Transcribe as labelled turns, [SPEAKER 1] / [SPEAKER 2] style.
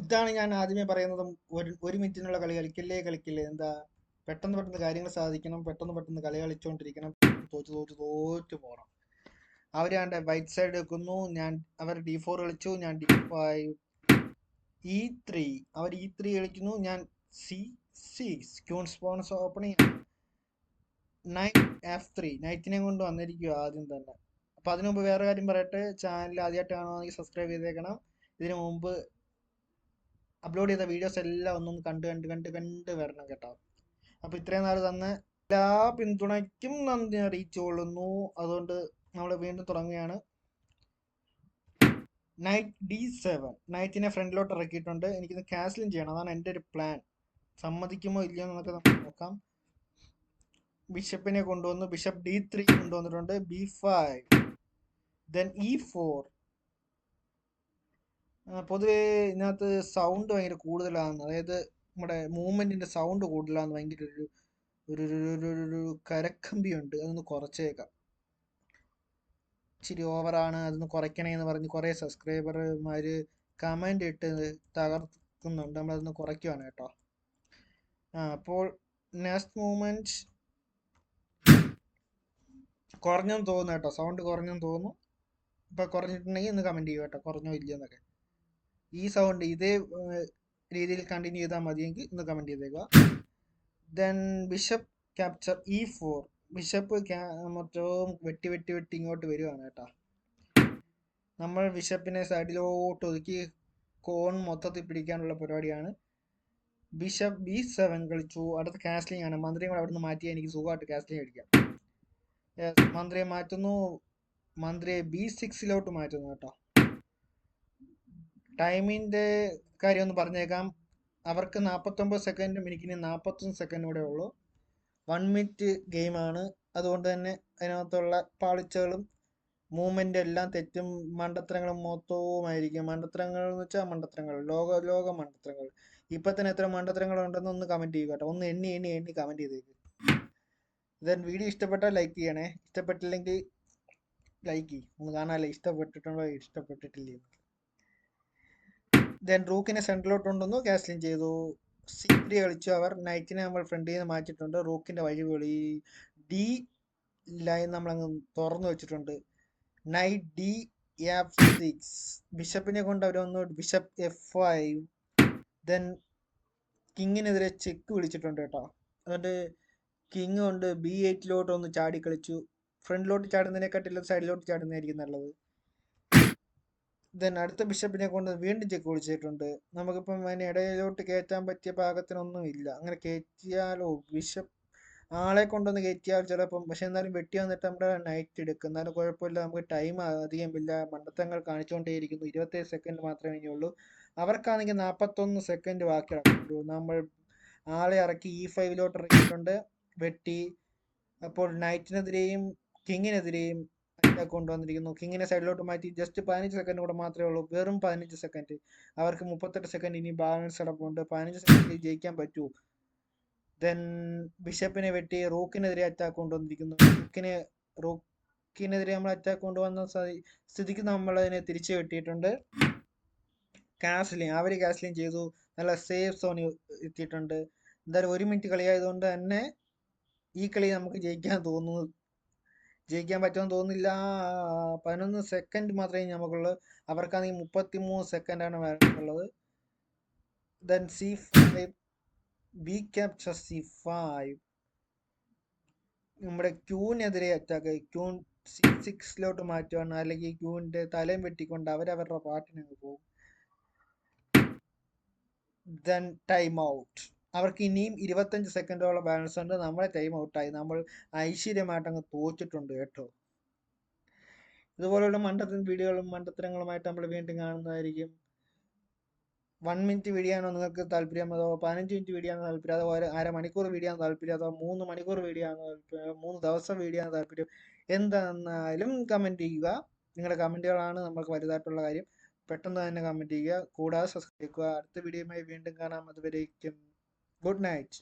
[SPEAKER 1] ഇതാണ് ഞാൻ ആദ്യമേ പറയുന്നതും ഒരു ഒരു മിനിറ്റിനുള്ള കളി കളിക്കല്ലേ കളിക്കില്ലേ. എന്താ പെട്ടെന്ന് പെട്ടെന്ന് കാര്യങ്ങൾ സാധിക്കണം പെട്ടെന്ന് പെട്ടെന്ന് കളി കളിച്ചുകൊണ്ടിരിക്കണം തോറ്റു തോറ്റു തോറ്റു പോകണം അവരാണ്ട് വൈറ്റ് സൈഡ് വെക്കുന്നു ഞാൻ അവർ ഡി ഫോർ കളിച്ചു ഞാൻ ഡി ഫൈവ് ഇ ത്രീ അവർ ഇ ത്രീ കളിക്കുന്നു ഞാൻ C six queen's pawn opening knight F three നൈറ്റിനെ കൊണ്ട് വന്നിരിക്കുക ആദ്യം തന്നെ. അപ്പൊ അതിനുമുമ്പ് വേറെ കാര്യം പറയട്ടെ? ചാനൽ ആദ്യമായിട്ട് കാണുവാണെങ്കിൽ സബ്സ്ക്രൈബ് ചെയ്തേക്കണം? ഇതിനു മുമ്പ് അപ്ലോഡ് ചെയ്ത വീഡിയോസ് എല്ലാം ഒന്നും കണ്ട് കണ്ട് കണ്ട് കണ്ട് വരണം കേട്ടോ. അപ്പോൾ ഇത്രയും നാൾ തന്ന എല്ലാ പിന്തുണയ്ക്കും നന്ദി അറിയിച്ചുകൊള്ളുന്നു അതുകൊണ്ട് നമ്മൾ വീണ്ടും തുടങ്ങുകയാണ്. നൈറ്റ് ഡി സെവൻ നൈറ്റിനെ ഫ്രണ്ടിലോട്ട് ഇറക്കിയിട്ടുണ്ട്. എനിക്കിത് ക്യാൻസലും ചെയ്യണം. അതാണ് എന്റെ ഒരു പ്ലാൻ സമ്മതിക്കുമോ ഇല്ലയോ എന്നൊക്കെ നമുക്ക് നോക്കാം. ബിഷപ്പിനെ കൊണ്ടുവന്നു. ബിഷപ്പ് ഡി ത്രീ കൊണ്ടുവന്നിട്ടുണ്ട്. B five then E four പൊതുവേ ഇതിനകത്ത് സൗണ്ട് ഭയങ്കര കൂടുതലാണ് അതായത് നമ്മുടെ മൂവ്മെന്റിന്റെ സൗണ്ട് കൂടുതലാണ് ഭയങ്കര ഒരു ഒരു ഒരു കരക്കമ്പി ഉണ്ട് അതൊന്ന് കുറച്ചേക്കാം. ഇച്ചിരി ഓവറാണ് അതൊന്ന് കുറയ്ക്കണേ എന്ന് പറഞ്ഞ് കുറേ സബ്സ്ക്രൈബർമാർ കമന്റ് ഇട്ട് തകർക്കുന്നുണ്ട് നമ്മളതൊന്ന് കുറയ്ക്കുവാണ് കേട്ടോ. ആ അപ്പോൾ നെക്സ്റ്റ് മൂവ്മെന്റ് കുറഞ്ഞെന്ന് തോന്നുന്നു കേട്ടോ സൗണ്ട് കുറഞ്ഞെന്ന് തോന്നുന്നു. ഇപ്പൊ കുറഞ്ഞിട്ടുണ്ടെങ്കിൽ ഒന്ന് കമന്റ് ചെയ്യുക കേട്ടോ കുറഞ്ഞോ ഇല്ലയെന്നൊക്കെ. ഈ സൗണ്ട് ഇതേ രീതിയിൽ കണ്ടിന്യൂ ചെയ്താൽ മതിയെങ്കിൽ ഒന്ന് കമന്റ് ചെയ്തേക്കുക. Then bishop capture E four bishop മൊത്തവും വെട്ടി വെട്ടി വെട്ടി ഇങ്ങോട്ട് വരുവാണ് കേട്ടോ. നമ്മൾ ബിഷപ്പിനെ സൈഡിലോട്ട് ഒതുക്കി കോൺ മൊത്തത്തിൽ പിടിക്കാനുള്ള പരിപാടിയാണ്. ബിഷപ്പ് ബി സെവൻ കളിച്ചു. അടുത്ത കാസ്ലിംഗ് ആണ്. മന്ത്രിയും കൂടെ അവിടുന്ന് മാറ്റിയാൽ എനിക്ക് സുഖമായിട്ട് കാസ്ലിംഗ് അടിക്കാം. മന്ത്രിയെ മാറ്റുന്നു. മന്ത്രിയെ ബി സിക്സിലോട്ട് മാറ്റുന്നു കേട്ടോ. ടൈമിന്റെ കാര്യം ഒന്ന് പറഞ്ഞേക്കാം. അവർക്ക് നാൽപ്പത്തൊമ്പത് സെക്കൻഡും എനിക്കിന് നാൽപ്പത്തൊന്ന് സെക്കൻഡും കൂടെ ഉള്ളൂ. വൺ മിനിറ്റ് ഗെയിമാണ്. അതുകൊണ്ട് തന്നെ അതിനകത്തുള്ള പാളിച്ചകളും മൂവ്മെന്റ് എല്ലാം തെറ്റും മണ്ടത്തരങ്ങളും മൊത്തവുമായിരിക്കും. മണ്ടത്തരങ്ങൾ എന്ന് വെച്ചാൽ മണ്ടത്തരങ്ങൾ. ലോക ലോക മണ്ടത്തരങ്ങൾ. ഇപ്പം തന്നെ എത്ര മണ്ടത്തരങ്ങൾ ഉണ്ടെന്ന് ഒന്ന് കമന്റ് ചെയ്യുക കേട്ടോ. ഒന്ന് എണ്ണി എണ്ണി എണ്ണി കമന്റ് ചെയ്തേക്ക്. ദെൻ വീഡിയോ ഇഷ്ടപ്പെട്ടാൽ ലൈക്ക് ചെയ്യണേ. ഇഷ്ടപ്പെട്ടില്ലെങ്കിൽ ലൈക്ക് ചെയ്യും. ഒന്ന് കാണാമല്ലേ ഇഷ്ടപ്പെട്ടിട്ടുണ്ടോ? ഇഷ്ടപ്പെട്ടിട്ടില്ലേ? ദെൻ റൂക്കിനെ സെൻട്രലോട്ട് കൊണ്ടുവന്നു ക്യാസ്ലിൻ ചെയ്തു. സി ത്രീ കളിച്ചു. അവർ നൈറ്റിനെ നമ്മൾ ഫ്രണ്ടിൽ നിന്ന് മാറ്റിയിട്ടുണ്ട്. റൂക്കിന്റെ വഴി വെളി ഡി ലൈൻ നമ്മളങ്ങ് തുറന്നു വെച്ചിട്ടുണ്ട്. നൈറ്റ് ഡി എഫ് സിക്സ് ബിഷപ്പിനെ കൊണ്ട് അവരൊന്ന് ബിഷപ്പ് എഫ് ഫൈവ് ദെൻ കിങ്ങിനെതിരെ ചെക്ക് വിളിച്ചിട്ടുണ്ട് കേട്ടോ. അതുകൊണ്ട് കിങ് കൊണ്ട് ബി എയ്റ്റിലോട്ട് ഒന്ന് ചാടി കളിച്ചു. ഫ്രണ്ടിലോട്ട് ചാടുന്നതിനെക്കാട്ടിലും സൈഡിലോട്ട് ചാടുന്നതായിരിക്കും നല്ലത്. ദെൻ അടുത്ത ബിഷപ്പിനെ കൊണ്ട് വീണ്ടും ചെക്ക് വിളിച്ചിട്ടുണ്ട്. നമുക്കിപ്പം അതിന് ഇടയിലോട്ട് കയറ്റാൻ പറ്റിയ പാകത്തിനൊന്നും ഇല്ല അങ്ങനെ കയറ്റിയാലോ? ബിഷപ്പ് ആളെ കൊണ്ടൊന്ന് കയറ്റിയാൽ ചിലപ്പം പക്ഷെ എന്നാലും വെട്ടി വന്നിട്ട് നമ്മുടെ നൈറ്റ് എടുക്കും. എന്നാലും കുഴപ്പമില്ല. നമുക്ക് ടൈം അധികമില്ല. ഇല്ല മണ്ടത്തങ്ങൾ കാണിച്ചുകൊണ്ടേയിരിക്കുന്നു. ഇരുപത്തേഴ് സെക്കൻഡ് മാത്രമേ ഇനിയുള്ളൂ. അവർക്കാണെങ്കിൽ നാൽപ്പത്തൊന്ന് സെക്കൻഡ് ബാക്കി കിടക്കുള്ളൂ നമ്മൾ ആളെ ഇറക്കി ഇ ഫൈവിലോട്ട് ഇറക്കിയിട്ടുണ്ട്. വെട്ടി. അപ്പോൾ നൈറ്റിനെതിരെയും കിങ്ങിനെതിരെയും കൊണ്ടുവന്നിരിക്കുന്നു. കിങ്ങിനെ സൈഡിലോട്ട് മാറ്റി ജസ്റ്റ് പതിനഞ്ച് സെക്കൻഡ് കൂടെ മാത്രമേ ഉള്ളൂ. വെറും പതിനഞ്ച് സെക്കൻഡ് അവർക്ക് മുപ്പത്തെട്ട് സെക്കൻഡ് ഇനി ബാലൻസ് കിടപ്പുണ്ട് പതിനഞ്ച് സെക്കൻഡ് ജയിക്കാൻ പറ്റൂ. ദെൻ ബിഷപ്പിനെ വെട്ടി റൂക്കിനെതിരെ അറ്റാക്ക് കൊണ്ടുവന്നിരിക്കുന്നു. റൂക്കിനെ റൂക്കിനെതിരെ നമ്മൾ അറ്റാക്ക് കൊണ്ടുവന്ന സ്ഥി- സ്ഥിതിക്ക് നമ്മൾ അതിനെ തിരിച്ചു വെട്ടിയിട്ടുണ്ട് കാസ്ലിംഗ് അവർ കാസ്ലിംഗ് ചെയ്തു. നല്ല സേഫ് സോണിൽ എത്തിയിട്ടുണ്ട്. എന്തായാലും ഒരു മിനിറ്റ് കളിയായതുകൊണ്ട് തന്നെ ഈ കളി നമുക്ക് ജയിക്കാൻ തോന്നുന്നു. ജയിക്കാൻ പറ്റുമെന്ന് തോന്നുന്നില്ല. പതിനൊന്ന് സെക്കൻഡ് മാത്രമേ നമുക്കുള്ളൂ. അവർക്കാണെങ്കിൽ മുപ്പത്തി മൂന്ന് സെക്കൻഡാണ് വരാനുള്ളത് then C five B capture C five നമ്മുടെ ക്യൂവിനെതിരെ അറ്റാക്ക് ക്യൂൻ സി സിക്സിലോട്ട് മാറ്റുകയാണ് അല്ലെങ്കിൽ ക്യൂവിന്റെ തലയും വെട്ടിക്കൊണ്ട് അവരവരുടെ പാട്ടിനങ്ങ് പോകും. ദെൻ ടൈം ഔട്ട് അവർക്ക് ഇനിയും ഇരുപത്തഞ്ച് സെക്കൻഡോളം ബാലൻസ് ഉണ്ട്. നമ്മളെ ടൈം ഔട്ടായി നമ്മൾ ഐശ്വര്യമായിട്ട് അങ്ങ് തോറ്റിട്ടുണ്ട് കേട്ടോ. ഇതുപോലെയുള്ള മണ്ടത്തൻ വീഡിയോകളും മണ്ടത്തരങ്ങളുമായിട്ട് നമ്മൾ വീണ്ടും കാണുന്നതായിരിക്കും. വൺ മിനിറ്റ് വീഡിയോ ആണോ നിങ്ങൾക്ക് താല്പര്യം? അതോ പതിനഞ്ച് മിനിറ്റ് വീഡിയോ ആണ് താല്പര്യം? അതോ അര മണിക്കൂർ വീഡിയോ ആണ് താല്പര്യം? അതോ മൂന്ന് മണിക്കൂർ വീഡിയോ ആണ് താല്പര്യം? മൂന്ന് ദിവസം വീഡിയോ ആണ് താല്പര്യം? എന്താണെന്നാലും കമന്റ് ചെയ്യുക. നിങ്ങളുടെ കമന്റുകളാണ് നമുക്ക് വലുതായിട്ടുള്ള കാര്യം. പെട്ടെന്ന് തന്നെ കമന്റ് ചെയ്യുക. കൂടാതെ സബ്സ്ക്രൈബ് ചെയ്യുക. അടുത്ത വീഡിയോയുമായി വീണ്ടും കാണാം. അതുവരേക്കും. Good night